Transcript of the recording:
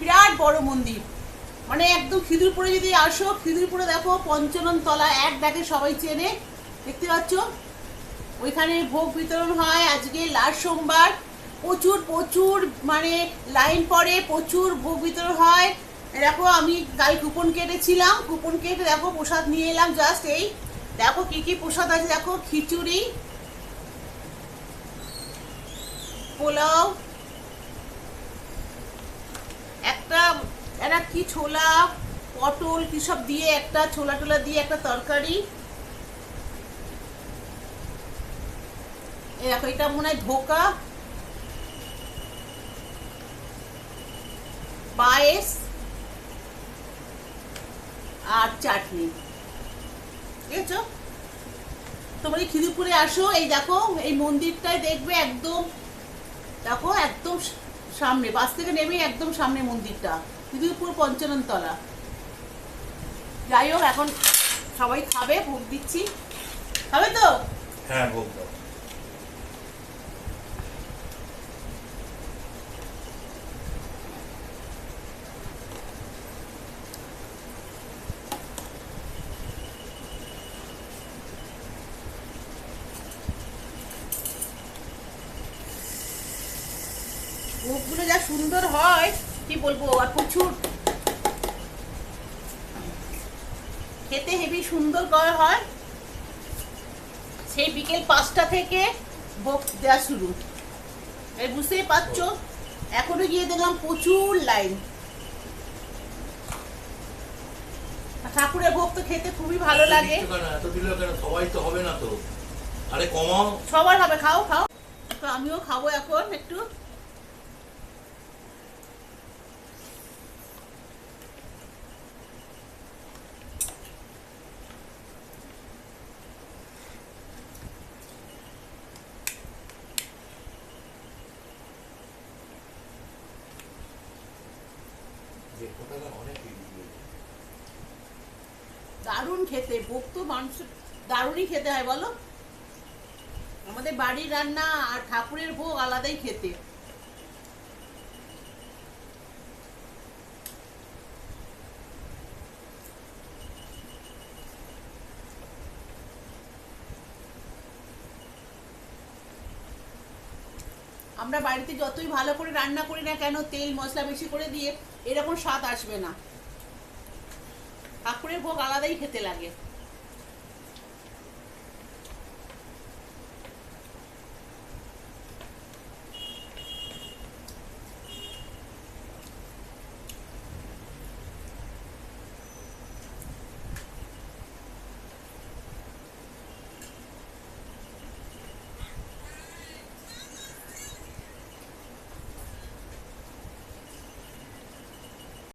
বিরাট বড় মন্দির। মানে একদম খিদুরপুরে যদি আসো, খিদুরপুরে দেখো পঞ্চনন তলা এক ডাকে সবাই চেনে। দেখতে পাচ্ছ? ওইখানে ভোগ বিতরণ হয় আজকে, লাস্ট সোমবার। প্রচুর প্রচুর মানে লাইন পড়ে, প্রচুর ভোগ বিতরণ হয়। দেখো, আমি কাল কুপন কেটেছিলাম। কুপন কেটে দেখো, প্রসাদ নিয়ে এলাম জাস্ট এই। দেখো, কি কি প্রসাদ আছে? দেখো, খিচুড়ি, পোলাও একটা একটা কি ছোলা, পটল, কি সব দিয়ে একটা ছোলা টোলা দিয়ে একটা তরকারি? দেখো, এটা মনে হয় ধোকা। পায়েস আর চাটনি। দেখেছ? তোমরা এই খিদিরপুরে আসো, এই দেখো, এই মন্দিরটাই দেখবে একদম, দেখো, একদম সামনে, বাস থেকে নেমে একদম সামনে মন্দিরটা। খিদিরপুর পঞ্চানন তলা যাই হোক এখন সবাই খাবে ভোগ দিচ্ছি। খাবে তো? হ্যাঁ ভোগ দাও। ভোগগুলো যা সুন্দর হয় কি বলব আর প্রচুর। খেতে হেবি সুন্দর করা হয়। সেই বিকেল পাঁচটা থেকে ভোগ দেওয়া শুরু। এই বুঝতেই পারছ এখনও গিয়ে দেখলাম প্রচুর লাইন। ঠাকুরের ভোগ তো খেতে খুবই ভালো লাগে। এত কেন কেন? সবাই তো হবে না তো। আরে কমাও। সবার হবে খাও খাও। তো আমিও খাব এখন একটু দেড়শো টাকা অনেক বেশি দিয়ে দিল। দারুণ খেতে মাংস দারুণই খেতে হয়, বলো। আমাদের বাড়ির রান্না আর ঠাকুরের ভোগ আলাদাই খেতে। আমরা বাড়িতে যতই ভালো করে রান্না করি না কেন, তেল মশলা বেশি করে দিয়ে এরকম স্বাদ আসবে না। ঠাকুরের ভোগ আলাদাই খেতে লাগে।